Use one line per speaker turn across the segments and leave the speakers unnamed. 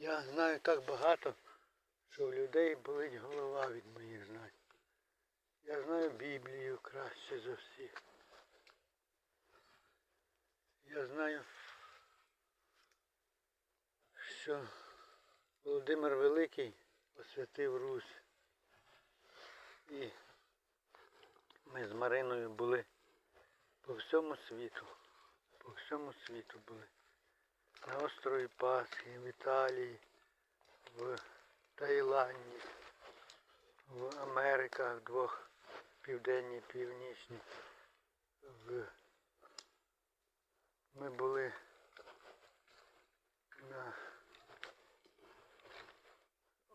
Я знаю так багато, що у людей болить голова від моїх знань. Я знаю Біблію краще за всіх. Я знаю, що Володимир Великий освятив Русь. І ми з Мариною були по всьому світу. По всьому світу були. На острові Пасхи, в Італії, в Таїланді, в Америках двох південні, північні. В... Ми були на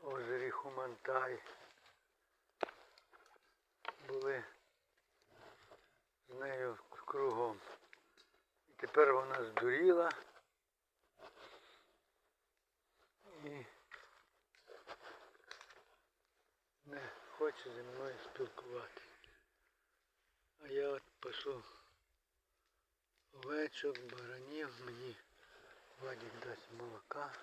озері Хумантай. Були з нею кругом. І тепер вона здуріла. І не хоче зі мною спілкуватися. А я от пасу овечок, баранів, мені Вадик дасть молока.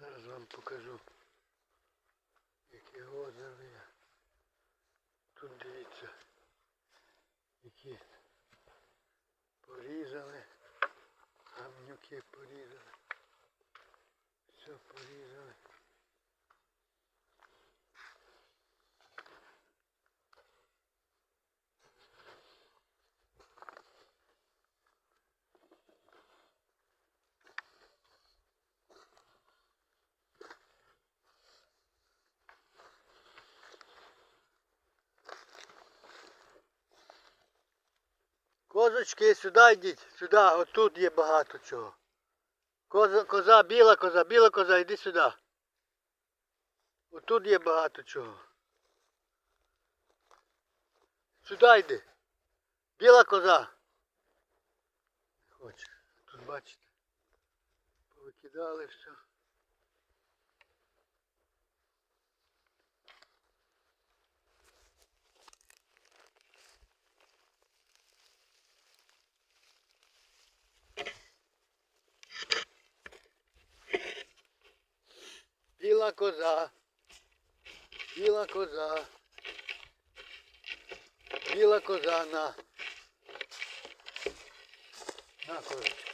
Зараз вам покажу, яке озеро є. Тут дивіться, які порізали, гамнюки порізали. Все порізали. Козочки, сюди йдіть, сюди, отут є багато чого. Коза, коза, біла коза, біла коза, йди сюди. Отут є багато чого. Сюди йди. Біла коза. Не хоче. Тут бачите. Повикидали все. Біла коза. Біла коза. Біла коза на. На козочка.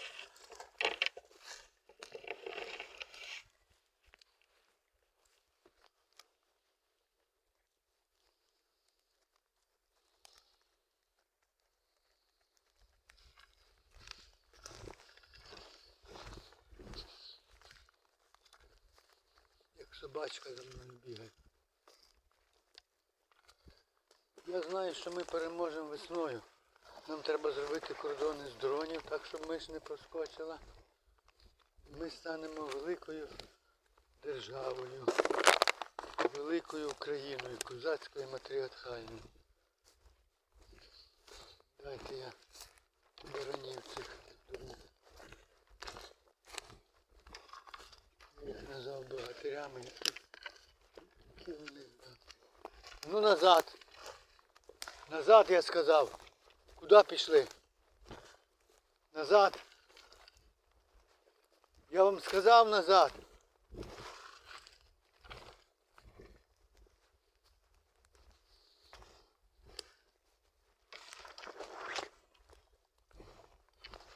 Собачка за мною бігає. Я знаю, що ми переможемо весною. Нам треба зробити кордони з дронів, так щоб миш не проскочила. Ми станемо великою державою, великою Україною, козацькою матріархальною. Дайте я баранів цих Які. Ну назад. Назад я сказав. Куди пішли? Назад. Я вам сказав назад.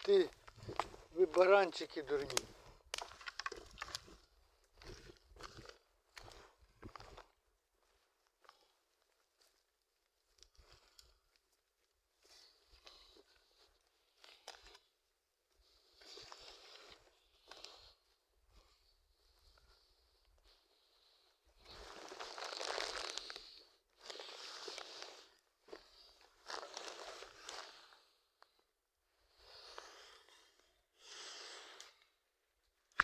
Ти, ви баранчики дурні.